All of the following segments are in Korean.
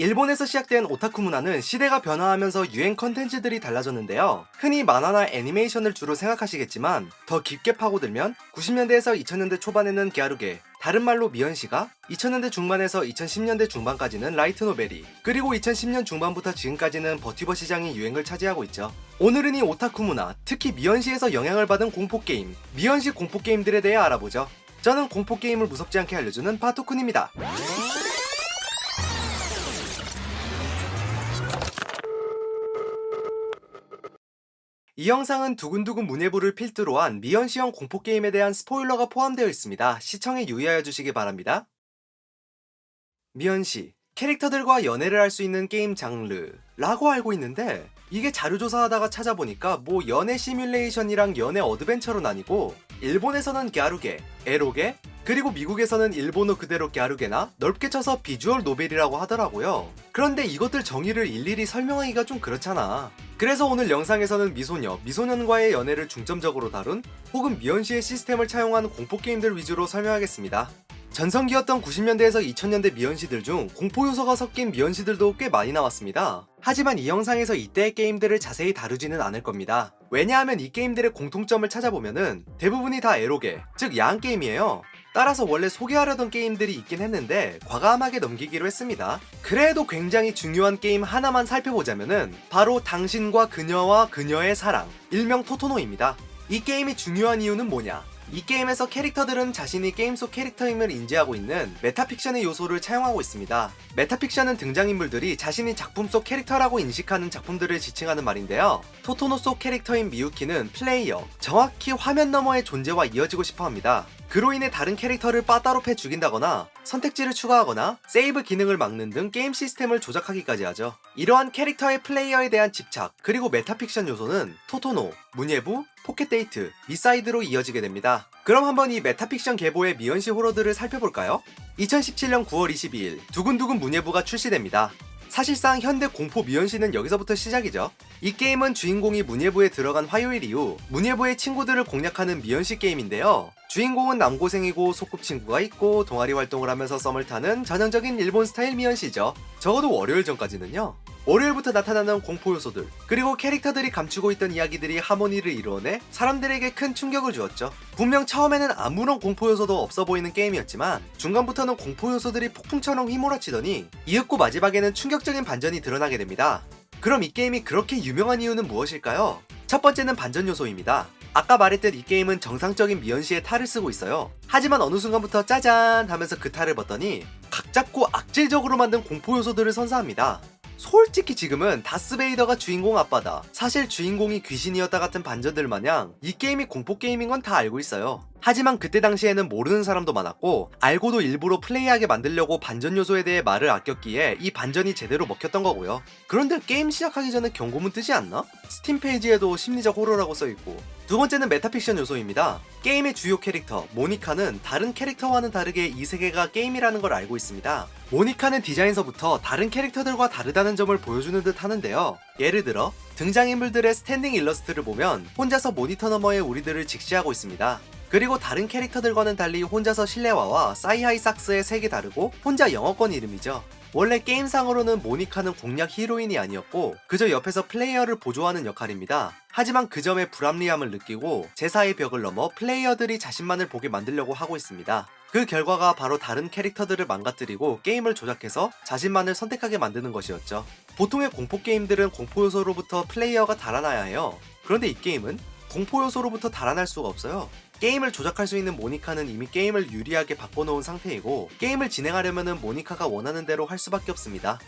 일본에서 시작된 오타쿠 문화는 시대가 변화하면서 유행 컨텐츠들이 달라졌는데요. 흔히 만화나 애니메이션을 주로 생각하시겠지만 더 깊게 파고들면 90년대에서 2000년대 초반에는 갸루게, 다른 말로 미연시가 2000년대 중반에서 2010년대 중반까지는 라이트 노벨이 그리고 2010년 중반부터 지금까지는 버티버 시장이 유행을 차지하고 있죠. 오늘은 이 오타쿠 문화, 특히 미연시에서 영향을 받은 공포 게임, 미연시 공포 게임들에 대해 알아보죠. 저는 공포 게임을 무섭지 않게 알려주는 파토쿤입니다. 이 영상은 두근두근 문예부를 필두로 한 미연시형 공포게임에 대한 스포일러가 포함되어 있습니다. 시청에 유의하여 주시기 바랍니다. 미연시, 캐릭터들과 연애를 할 수 있는 게임 장르라고 알고 있는데 이게 자료조사하다가 찾아보니까 뭐 연애 시뮬레이션이랑 연애 어드벤처로 나뉘고 일본에서는 갸루게, 에로게, 그리고 미국에서는 일본어 그대로 갸루게나 넓게 쳐서 비주얼 노벨이라고 하더라고요. 그런데 이것들 정의를 일일이 설명하기가 좀 그렇잖아. 그래서 오늘 영상에서는 미소녀, 미소년과의 연애를 중점적으로 다룬 혹은 미연시의 시스템을 차용한 공포게임들 위주로 설명하겠습니다. 전성기였던 90년대에서 2000년대 미연시들 중 공포 요소가 섞인 미연시들도 꽤 많이 나왔습니다. 하지만 이 영상에서 이때의 게임들을 자세히 다루지는 않을 겁니다. 왜냐하면 이 게임들의 공통점을 찾아보면은 대부분이 다 에로게, 즉 야한 게임이에요. 따라서 원래 소개하려던 게임들이 있긴 했는데 과감하게 넘기기로 했습니다. 그래도 굉장히 중요한 게임 하나만 살펴보자면은 바로 당신과 그녀와 그녀의 사랑, 일명 토토노입니다. 이 게임이 중요한 이유는 뭐냐? 이 게임에서 캐릭터들은 자신이 게임 속 캐릭터임을 인지하고 있는 메타픽션의 요소를 차용하고 있습니다. 메타픽션은 등장인물들이 자신이 작품 속 캐릭터라고 인식하는 작품들을 지칭하는 말인데요. 토토노 속 캐릭터인 미유키는 플레이어, 정확히 화면 너머의 존재와 이어지고 싶어 합니다. 그로 인해 다른 캐릭터를 빠따로 패 죽인다거나 선택지를 추가하거나 세이브 기능을 막는 등 게임 시스템을 조작하기까지 하죠. 이러한 캐릭터의 플레이어에 대한 집착 그리고 메타픽션 요소는 토토노, 문예부, 포켓데이트, 미사이드로 이어지게 됩니다. 그럼 한번 이 메타픽션 계보의 미연시 호러들을 살펴볼까요? 2017년 9월 22일 두근두근 문예부가 출시됩니다. 사실상 현대 공포 미연시는 여기서부터 시작이죠. 이 게임은 주인공이 문예부에 들어간 화요일 이후 문예부의 친구들을 공략하는 미연시 게임인데요. 주인공은 남고생이고 소꿉친구가 있고 동아리 활동을 하면서 썸을 타는 전형적인 일본 스타일 미연시죠. 적어도 월요일 전까지는요. 월요일부터 나타나는 공포 요소들 그리고 캐릭터들이 감추고 있던 이야기들이 하모니를 이루어내 사람들에게 큰 충격을 주었죠. 분명 처음에는 아무런 공포 요소도 없어 보이는 게임이었지만 중간부터는 공포 요소들이 폭풍처럼 휘몰아치더니 이윽고 마지막에는 충격적인 반전이 드러나게 됩니다. 그럼 이 게임이 그렇게 유명한 이유는 무엇일까요? 첫 번째는 반전 요소입니다. 아까 말했듯 이 게임은 정상적인 미연시의 탈을 쓰고 있어요. 하지만 어느 순간부터 짜잔 하면서 그 탈을 벗더니 각 잡고 악질적으로 만든 공포 요소들을 선사합니다. 솔직히 지금은 다스베이더가 주인공 아빠다. 사실 주인공이 귀신이었다 같은 반전들 마냥 이 게임이 공포 게임인 건 다 알고 있어요. 하지만 그때 당시에는 모르는 사람도 많았고 알고도 일부러 플레이하게 만들려고 반전 요소에 대해 말을 아꼈기에 이 반전이 제대로 먹혔던 거고요. 그런데 게임 시작하기 전에 경고문 뜨지 않나? 스팀 페이지에도 심리적 호러라고 써있고 두 번째는 메타픽션 요소입니다. 게임의 주요 캐릭터 모니카는 다른 캐릭터와는 다르게 이 세계가 게임이라는 걸 알고 있습니다. 모니카는 디자인서부터 다른 캐릭터들과 다르다는 점을 보여주는 듯 하는데요. 예를 들어 등장인물들의 스탠딩 일러스트를 보면 혼자서 모니터 너머에 우리들을 직시하고 있습니다. 그리고 다른 캐릭터들과는 달리 혼자서 실내화와 사이하이 삭스의 색이 다르고 혼자 영어권 이름이죠. 원래 게임상으로는 모니카는 공략 히로인이 아니었고 그저 옆에서 플레이어를 보조하는 역할입니다. 하지만 그 점에 불합리함을 느끼고 제사의 벽을 넘어 플레이어들이 자신만을 보게 만들려고 하고 있습니다. 그 결과가 바로 다른 캐릭터들을 망가뜨리고 게임을 조작해서 자신만을 선택하게 만드는 것이었죠. 보통의 공포 게임들은 공포 요소로부터 플레이어가 달아나야 해요. 그런데 이 게임은 공포 요소로부터 달아날 수가 없어요. 게임을 조작할 수 있는 모니카는 이미 게임을 유리하게 바꿔놓은 상태이고 게임을 진행하려면 모니카가 원하는 대로 할 수밖에 없습니다.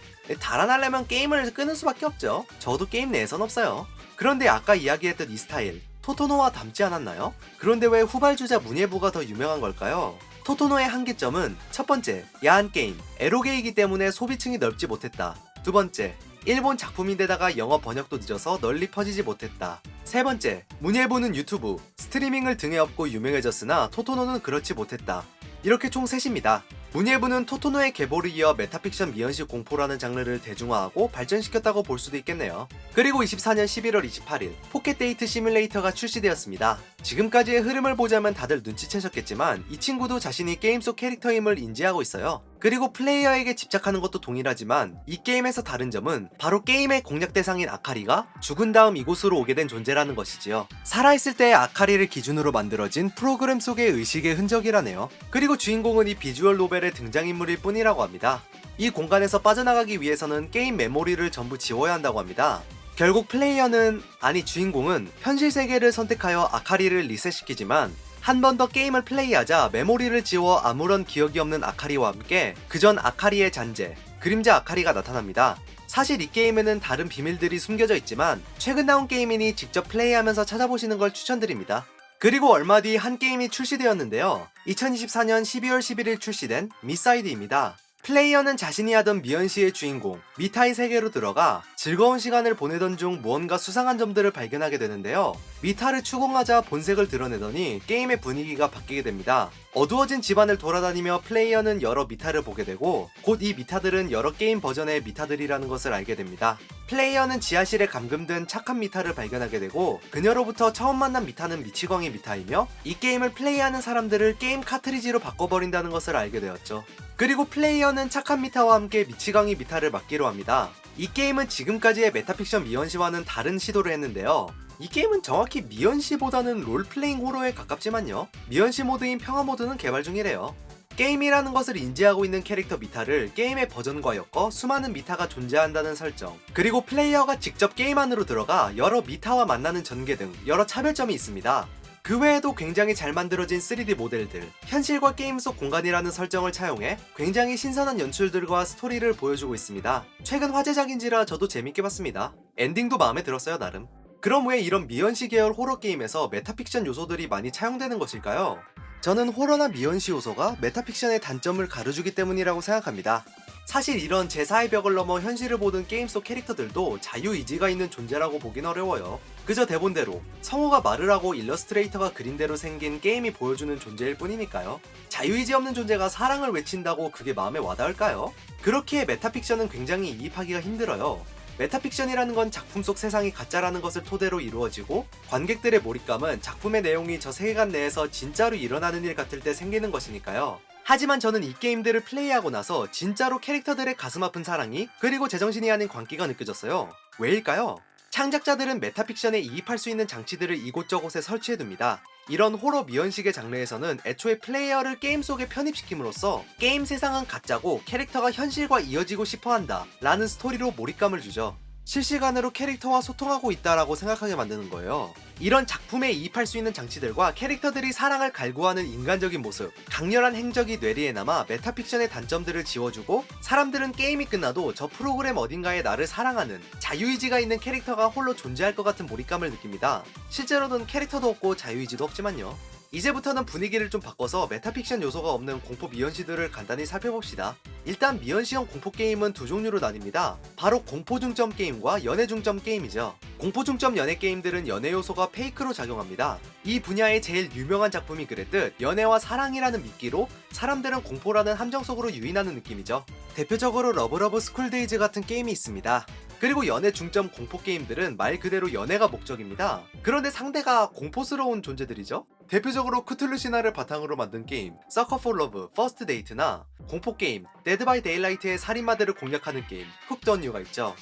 달아나려면 게임을 끄는 수밖에 없죠. 저도 게임 내에선 없어요. 그런데 아까 이야기했던 이 스타일 토토노와 닮지 않았나요? 그런데 왜 후발주자 문예부가 더 유명한 걸까요? 토토노의 한계점은 첫 번째, 야한 게임, 에로게이기 때문에 소비층이 넓지 못했다. 두 번째, 일본 작품인데다가 영어 번역도 늦어서 널리 퍼지지 못했다. 세 번째, 문예부는 유튜브, 스트리밍을 등에 업고 유명해졌으나 토토노는 그렇지 못했다. 이렇게 총 셋입니다. 문예부는 토토노의 계보를 이어 메타픽션 미연식 공포라는 장르를 대중화하고 발전시켰다고 볼 수도 있겠네요. 그리고 24년 11월 28일 포켓데이트 시뮬레이터가 출시되었습니다. 지금까지의 흐름을 보자면 다들 눈치채셨겠지만 이 친구도 자신이 게임 속 캐릭터임을 인지하고 있어요. 그리고 플레이어에게 집착하는 것도 동일하지만 이 게임에서 다른 점은 바로 게임의 공략 대상인 아카리가 죽은 다음 이곳으로 오게 된 존재라는 것이지요. 살아있을 때의 아카리를 기준으로 만들어진 프로그램 속의 의식의 흔적이라네요. 그리고 주인공은 이 비주얼 노벨의 등장인물일 뿐이라고 합니다. 이 공간에서 빠져나가기 위해서는 게임 메모리를 전부 지워야 한다고 합니다. 결국 플레이어는 아니 주인공은 현실 세계를 선택하여 아카리를 리셋시키지만 한 번 더 게임을 플레이하자 메모리를 지워 아무런 기억이 없는 아카리와 함께 그전 아카리의 잔재 그림자 아카리가 나타납니다. 사실 이 게임에는 다른 비밀들이 숨겨져 있지만 최근 나온 게임이니 직접 플레이하면서 찾아보시는 걸 추천드립니다. 그리고 얼마 뒤 한 게임이 출시되었는데요. 2024년 12월 11일 출시된 미사이드입니다. 플레이어는 자신이 하던 미연 씨의 주인공 미타의 세계로 들어가 즐거운 시간을 보내던 중 무언가 수상한 점들을 발견하게 되는데요. 미타를 추궁하자 본색을 드러내더니 게임의 분위기가 바뀌게 됩니다. 어두워진 집안을 돌아다니며 플레이어는 여러 미타를 보게 되고 곧 이 미타들은 여러 게임 버전의 미타들이라는 것을 알게 됩니다. 플레이어는 지하실에 감금된 착한 미타를 발견하게 되고 그녀로부터 처음 만난 미타는 미치광이 미타이며 이 게임을 플레이하는 사람들을 게임 카트리지로 바꿔버린다는 것을 알게 되었죠. 그리고 플레이어는 착한 미타와 함께 미치광이 미타를 맡기로 합니다. 이 게임은 지금까지의 메타픽션 미연시와는 다른 시도를 했는데요. 이 게임은 정확히 미연시보다는 롤플레잉 호러에 가깝지만요. 미연시 모드인 평화 모드는 개발 중이래요. 게임이라는 것을 인지하고 있는 캐릭터 미타를 게임의 버전과 엮어 수많은 미타가 존재한다는 설정 그리고 플레이어가 직접 게임 안으로 들어가 여러 미타와 만나는 전개 등 여러 차별점이 있습니다. 그 외에도 굉장히 잘 만들어진 3D 모델들, 현실과 게임 속 공간이라는 설정을 차용해 굉장히 신선한 연출들과 스토리를 보여주고 있습니다. 최근 화제작인지라 저도 재밌게 봤습니다. 엔딩도 마음에 들었어요, 나름. 그럼 왜 이런 미연시 계열 호러 게임에서 메타픽션 요소들이 많이 차용되는 것일까요? 저는 호러나 미연시 요소가 메타픽션의 단점을 가려주기 때문이라고 생각합니다. 사실 이런 제4의 벽을 넘어 현실을 보는 게임 속 캐릭터들도 자유의지가 있는 존재라고 보긴 어려워요. 그저 대본대로 성우가 말을 하고 일러스트레이터가 그린대로 생긴 게임이 보여주는 존재일 뿐이니까요. 자유의지 없는 존재가 사랑을 외친다고 그게 마음에 와닿을까요? 그렇기에 메타픽션은 굉장히 이입하기가 힘들어요. 메타픽션이라는 건 작품 속 세상이 가짜라는 것을 토대로 이루어지고 관객들의 몰입감은 작품의 내용이 저 세계관 내에서 진짜로 일어나는 일 같을 때 생기는 것이니까요. 하지만 저는 이 게임들을 플레이하고 나서 진짜로 캐릭터들의 가슴 아픈 사랑이 그리고 제정신이 아닌 광기가 느껴졌어요. 왜일까요? 창작자들은 메타픽션에 이입할 수 있는 장치들을 이곳저곳에 설치해둡니다. 이런 호러 미연식의 장르에서는 애초에 플레이어를 게임 속에 편입시킴으로써 게임 세상은 가짜고 캐릭터가 현실과 이어지고 싶어 한다 라는 스토리로 몰입감을 주죠. 실시간으로 캐릭터와 소통하고 있다라고 생각하게 만드는 거예요. 이런 작품에 이입할 수 있는 장치들과 캐릭터들이 사랑을 갈구하는 인간적인 모습, 강렬한 행적이 뇌리에 남아 메타픽션의 단점들을 지워주고 사람들은 게임이 끝나도 저 프로그램 어딘가에 나를 사랑하는 자유의지가 있는 캐릭터가 홀로 존재할 것 같은 몰입감을 느낍니다. 실제로는 캐릭터도 없고 자유의지도 없지만요. 이제부터는 분위기를 좀 바꿔서 메타픽션 요소가 없는 공포 미연시들을 간단히 살펴봅시다. 일단 미연시형 공포 게임은 두 종류로 나뉩니다. 바로 공포 중점 게임과 연애 중점 게임이죠. 공포 중점 연애 게임들은 연애 요소가 페이크로 작용합니다. 이 분야의 제일 유명한 작품이 그랬듯 연애와 사랑이라는 미끼로 사람들은 공포라는 함정 속으로 유인하는 느낌이죠. 대표적으로 러브러브 스쿨데이즈 같은 게임이 있습니다. 그리고 연애 중점 공포 게임들은 말 그대로 연애가 목적입니다. 그런데 상대가 공포스러운 존재들이죠? 대표적으로 크툴루 신화를 바탕으로 만든 게임 서커 포 러브 퍼스트 데이트나 공포 게임 데드 바이 데일라이트의 살인마들을 공략하는 게임 훅던 유가 있죠.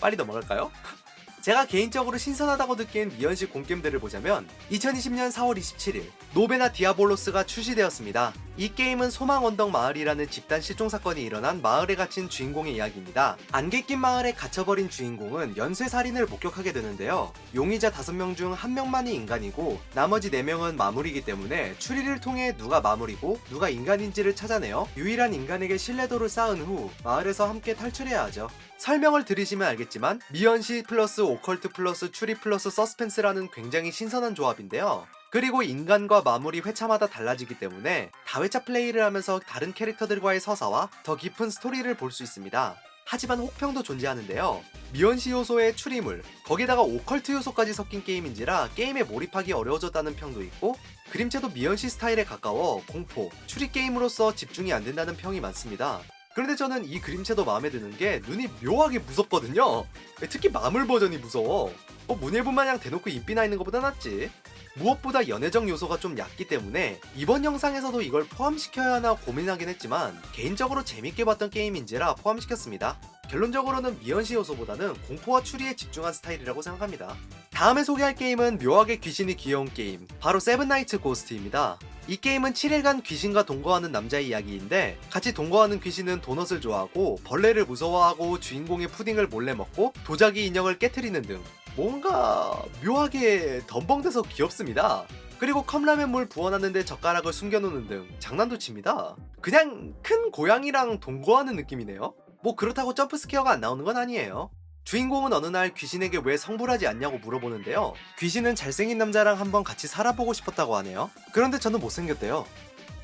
빨리 넘어갈까요? 제가 개인적으로 신선하다고 느낀 미연식 공게임들을 보자면 2020년 4월 27일 노베나 디아볼로스가 출시되었습니다. 이 게임은 소망 언덕 마을이라는 집단 실종 사건이 일어난 마을에 갇힌 주인공의 이야기입니다. 안개 낀 마을에 갇혀버린 주인공은 연쇄 살인을 목격하게 되는데요. 용의자 5명 중 1명만이 인간이고 나머지 4명은 마물이기 때문에 추리를 통해 누가 마물이고 누가 인간인지를 찾아내어 유일한 인간에게 신뢰도를 쌓은 후 마을에서 함께 탈출해야 하죠. 설명을 들으시면 알겠지만 미연시 플러스 오컬트 플러스 추리 플러스 서스펜스라는 굉장히 신선한 조합인데요. 그리고 인간과 마무리 회차마다 달라지기 때문에 다회차 플레이를 하면서 다른 캐릭터들과의 서사와 더 깊은 스토리를 볼 수 있습니다. 하지만 혹평도 존재하는데요. 미연시 요소의 추리물, 거기다가 오컬트 요소까지 섞인 게임인지라 게임에 몰입하기 어려워졌다는 평도 있고 그림체도 미연시 스타일에 가까워 공포, 추리 게임으로서 집중이 안 된다는 평이 많습니다. 그런데 저는 이 그림체도 마음에 드는 게 눈이 묘하게 무섭거든요. 특히 마물 버전이 무서워. 뭐 문예부 마냥 대놓고 인기 나 있는 것보다 낫지. 무엇보다 연애적 요소가 좀 얕기 때문에 이번 영상에서도 이걸 포함시켜야 하나 고민하긴 했지만 개인적으로 재밌게 봤던 게임인지라 포함시켰습니다. 결론적으로는 미연시 요소보다는 공포와 추리에 집중한 스타일이라고 생각합니다. 다음에 소개할 게임은 묘하게 귀신이 귀여운 게임, 바로 세븐나이트 고스트입니다. 이 게임은 7일간 귀신과 동거하는 남자의 이야기인데 같이 동거하는 귀신은 도넛을 좋아하고 벌레를 무서워하고 주인공의 푸딩을 몰래 먹고 도자기 인형을 깨트리는 등 뭔가 묘하게 덤벙대서 귀엽습니다. 그리고 컵라면 물 부어놨는데 젓가락을 숨겨놓는 등 장난도 칩니다. 그냥 큰 고양이랑 동거하는 느낌이네요. 뭐 그렇다고 점프 스퀘어가 안 나오는 건 아니에요. 주인공은 어느 날 귀신에게 왜 성불하지 않냐고 물어보는데요. 귀신은 잘생긴 남자랑 한번 같이 살아보고 싶었다고 하네요. 그런데 저는 못생겼대요.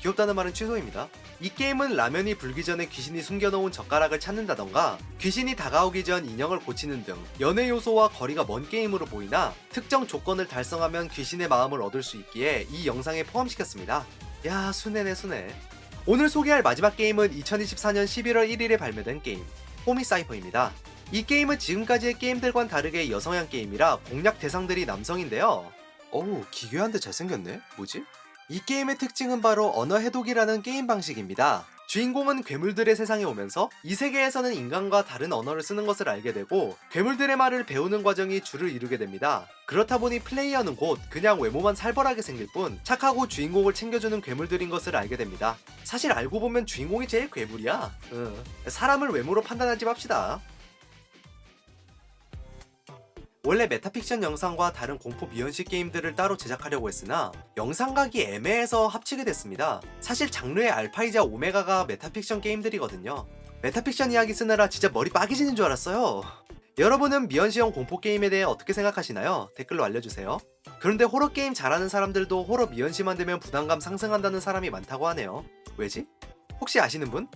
귀엽다는 말은 취소입니다. 이 게임은 라면이 불기 전에 귀신이 숨겨놓은 젓가락을 찾는다던가 귀신이 다가오기 전 인형을 고치는 등 연애 요소와 거리가 먼 게임으로 보이나 특정 조건을 달성하면 귀신의 마음을 얻을 수 있기에 이 영상에 포함시켰습니다. 야 순해네 순해. 오늘 소개할 마지막 게임은 2024년 11월 1일에 발매된 게임 호미사이퍼입니다. 이 게임은 지금까지의 게임들과는 다르게 여성향 게임이라 공략 대상들이 남성인데요. 어우 기괴한데 잘생겼네. 뭐지? 이 게임의 특징은 바로 언어 해독이라는 게임 방식입니다. 주인공은 괴물들의 세상에 오면서 이 세계에서는 인간과 다른 언어를 쓰는 것을 알게 되고 괴물들의 말을 배우는 과정이 주를 이루게 됩니다. 그렇다 보니 플레이어는 곧 그냥 외모만 살벌하게 생길 뿐 착하고 주인공을 챙겨주는 괴물들인 것을 알게 됩니다. 사실 알고 보면 주인공이 제일 괴물이야. 응. 사람을 외모로 판단하지 맙시다. 원래 메타픽션 영상과 다른 공포 미연식 게임들을 따로 제작하려고 했으나 영상각이 애매해서 합치게 됐습니다. 사실 장르의 알파이자 오메가가 메타픽션 게임들이거든요. 메타픽션 이야기 쓰느라 진짜 머리 빠개지는 줄 알았어요. 여러분은 미연시형 공포 게임에 대해 어떻게 생각하시나요? 댓글로 알려주세요. 그런데 호러 게임 잘하는 사람들도 호러 미연시만 되면 부담감 상승한다는 사람이 많다고 하네요. 왜지? 혹시 아시는 분?